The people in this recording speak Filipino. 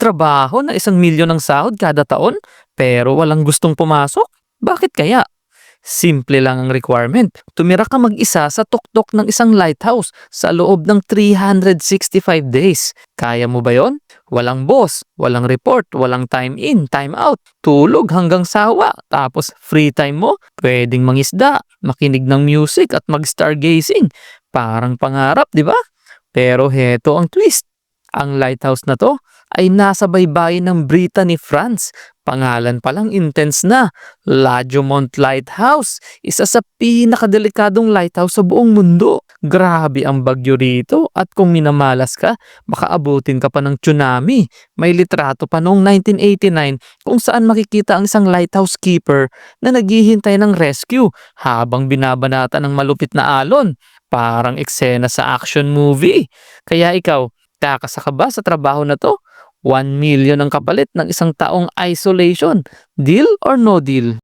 Magtrabaho na isang milyon ng sahod kada taon pero walang gustong pumasok? Bakit kaya? Simple lang ang requirement. Tumira ka mag-isa sa tuktok ng isang lighthouse sa loob ng 365 days. Kaya mo ba yon? Walang boss, walang report, walang time in, time out, tulog hanggang sawa. Tapos free time mo, pwedeng mangisda, makinig ng music at mag-stargazing. Parang pangarap, di ba? Pero heto ang twist. Ang lighthouse na to ay nasa baybayin ng Brittany, France. Pangalan palang intense na. Lajomont Lighthouse, isa sa pinakadelikadong lighthouse sa buong mundo. Grabe ang bagyo rito at kung minamalas ka, baka abutin ka pa ng tsunami. May litrato pa noong 1989 kung saan makikita ang isang lighthouse keeper na naghihintay ng rescue habang binabanata ng malupit na alon. Parang eksena sa action movie. Kaya ikaw, kakasa ka ba sa trabaho na to? 1 million ang kapalit ng isang taong isolation. Deal or no deal?